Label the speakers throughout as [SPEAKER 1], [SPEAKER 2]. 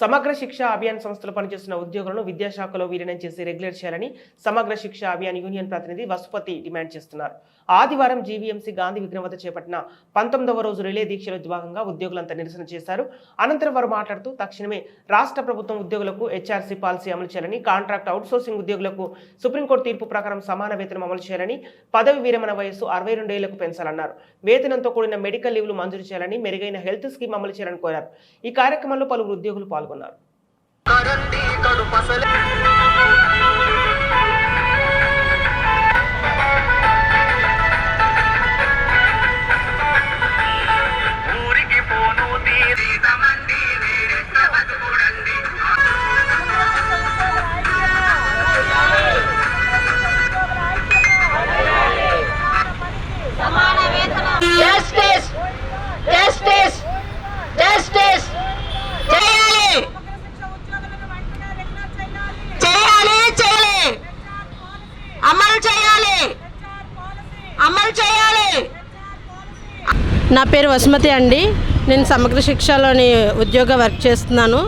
[SPEAKER 1] సమగ్ర శిక్ష అభియాన్ సంస్థలో పనిచేస్తున్న ఉద్యోగులను విద్యాశాఖలో విలీనం చేసి రెగ్యులేట్ చేయాలని సమగ్ర శిక్ష అభియాన్ యూనియన్ ప్రతినిధి వసుపతి డిమాండ్ చేస్తున్నారు. ఆదివారం జీవీఎంసీ గాంధీ విగ్రహం వద్ద చేపట్టిన పంతొమ్మిదవ రోజు రిలే దీక్షలో భాగంగా ఉద్యోగులంతా నిరసన చేశారు. అనంతరం వారు మాట్లాడుతూ తక్షణమే రాష్ట్ర ప్రభుత్వం ఉద్యోగులకు హెచ్ఆర్సీ పాలసీ అమలు చేయాలని కాంట్రాక్ట్ అవుట్సోర్సింగ్ ఉద్యోగులకు సుప్రీంకోర్టు తీర్పు ప్రకారం సమాన వేతనం అమలు చేయాలని పదవి విరమణ వయస్సు అరవై రెండేళ్ళకు పెంచాలన్నారు. వేతనంతో కూడిన మెడికల్ లీవ్లు మంజూరు చేయాలని మెరుగైన హెల్త్ స్కీమ్ అమలు చేయాలని కోరారు. ఈ కార్యక్రమంలో పలువురు ఉద్యోగులు పాల్గొన్నారు.
[SPEAKER 2] అమలు చేయాలి. అమలు చేయాలి.
[SPEAKER 3] నా పేరు వసుమతి అండి. నేను సమగ్ర శిక్షలోని ఉద్యోగ వర్క్ చేస్తున్నాను.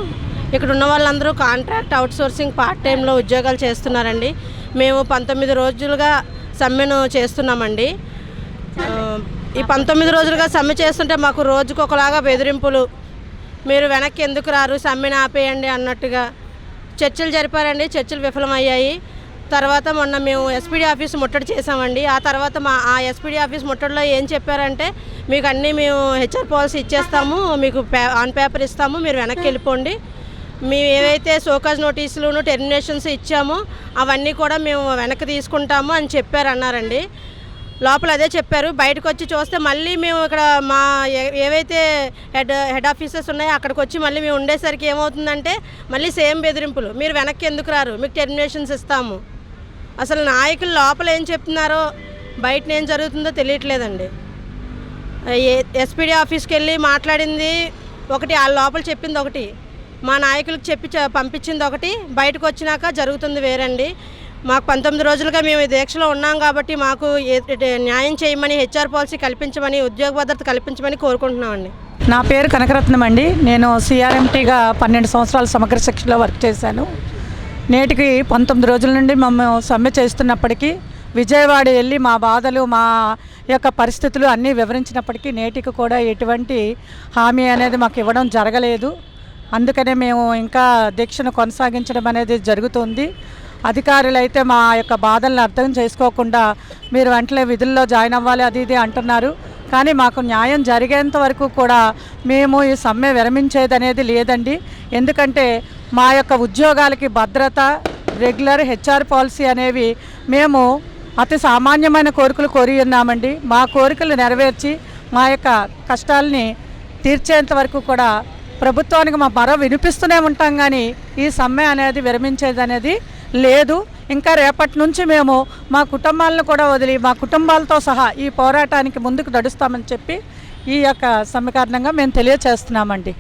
[SPEAKER 3] ఇక్కడ ఉన్న వాళ్ళందరూ కాంట్రాక్ట్ అవుట్సోర్సింగ్ పార్ట్ టైంలో ఉద్యోగాలు చేస్తున్నారండి. మేము పంతొమ్మిది రోజులుగా సమ్మెను చేస్తున్నామండి. ఈ పంతొమ్మిది రోజులుగా సమ్మె చేస్తుంటే మాకు రోజుకు ఒకలాగా బెదిరింపులు. మీరు వెనక్కి ఎందుకు రారు? సమ్మెను ఆపేయండి అన్నట్టుగా. చర్చలు జరిపారండి. చర్చలు విఫలమయ్యాయి. తర్వాత మొన్న మేము ఎస్పీడీ ఆఫీస్ ముట్టడి చేసామండి ఆ తర్వాత మా ఆ ఎస్పీడీ ఆఫీస్ ముట్టడిలో ఏం చెప్పారంటే మీకు అన్నీ మేము హెచ్ఆర్ పాలసీ ఇచ్చేస్తాము మీకు పే ఆన్ పేపర్ ఇస్తాము మీరు వెనక్కి వెళ్ళిపోండి. మేము ఏవైతే సోకాజ్ నోటీసులు టెర్మినేషన్స్ ఇచ్చామో అవన్నీ కూడా మేము వెనక్కి తీసుకుంటాము అని చెప్పారు అన్నారండి లోపల అదే చెప్పారు. బయటకు వచ్చి చూస్తే మళ్ళీ మేము ఇక్కడ మా ఏవైతే హెడ్ హెడ్ ఆఫీసెస్ ఉన్నాయో అక్కడికి వచ్చి మళ్ళీ మేము ఉండేసరికి ఏమవుతుందంటే మళ్ళీ సేమ్ బెదిరింపులు. మీరు వెనక్కి ఎందుకు రారు? మీకు టెర్మినేషన్స్ ఇస్తాము. అసలు నాయకులు లోపల ఏం చెప్తున్నారో బయట ఏం జరుగుతుందో తెలియట్లేదండి. ఎస్పీడీ ఆఫీస్కి వెళ్ళి మాట్లాడింది ఒకటి ఆ లోపల చెప్పింది ఒకటి మా నాయకులకు చెప్పి పంపించింది ఒకటి బయటకు వచ్చినాక జరుగుతుంది వేరండి. మాకు పంతొమ్మిది రోజులుగా మేము దీక్షలో ఉన్నాం కాబట్టి మాకు న్యాయం చేయమని హెచ్ఆర్ పాలసీ కల్పించమని ఉద్యోగ భద్రత కల్పించమని కోరుకుంటున్నామండి.
[SPEAKER 4] నా పేరు కనకరత్నం అండి. నేను సిఆర్ఎంటీగా పన్నెండు సంవత్సరాలు సమగ్ర శిక్షలో వర్క్ చేశాను. నేటికి పంతొమ్మిది రోజుల నుండి మేము సమ్మె చేస్తున్నప్పటికీ విజయవాడ వెళ్ళి మా బాధలు మా యొక్క పరిస్థితులు అన్నీ వివరించినప్పటికీ నేటికి కూడా ఎటువంటి హామీ అనేది మాకు ఇవ్వడం జరగలేదు. అందుకనే మేము ఇంకా దీక్షను కొనసాగించడం అనేది జరుగుతుంది. అధికారులు అయితే మా యొక్క బాధలను అర్థం చేసుకోకుండా మీరు వెంటనే విధుల్లో జాయిన్ అవ్వాలి అది ఇది అంటున్నారు. కానీ మాకు న్యాయం జరిగేంత వరకు కూడా మేము ఈ సమ్మె విరమించేది అనేది లేదండి. ఎందుకంటే మా యొక్క ఉద్యోగాలకి భద్రత రెగ్యులర్ హెచ్ఆర్ పాలసీ అనేవి మేము అతి సామాన్యమైన కోరికలు కోరి ఉన్నామండి. మా కోరికలు నెరవేర్చి మా యొక్క కష్టాలని తీర్చేంత వరకు కూడా ప్రభుత్వానికి మా మరో వినిపిస్తూనే ఉంటాం కానీ ఈ సమ్మె అనేది విరమించేది అనేది లేదు. ఇంకా రేపటి నుంచి మేము మా కుటుంబాలను కూడా వదిలి మా కుటుంబాలతో సహా ఈ పోరాటానికి ముందుకు నడుస్తామని చెప్పి ఈ యొక్క సమ్మె కారణంగా మేము తెలియచేస్తున్నామండి.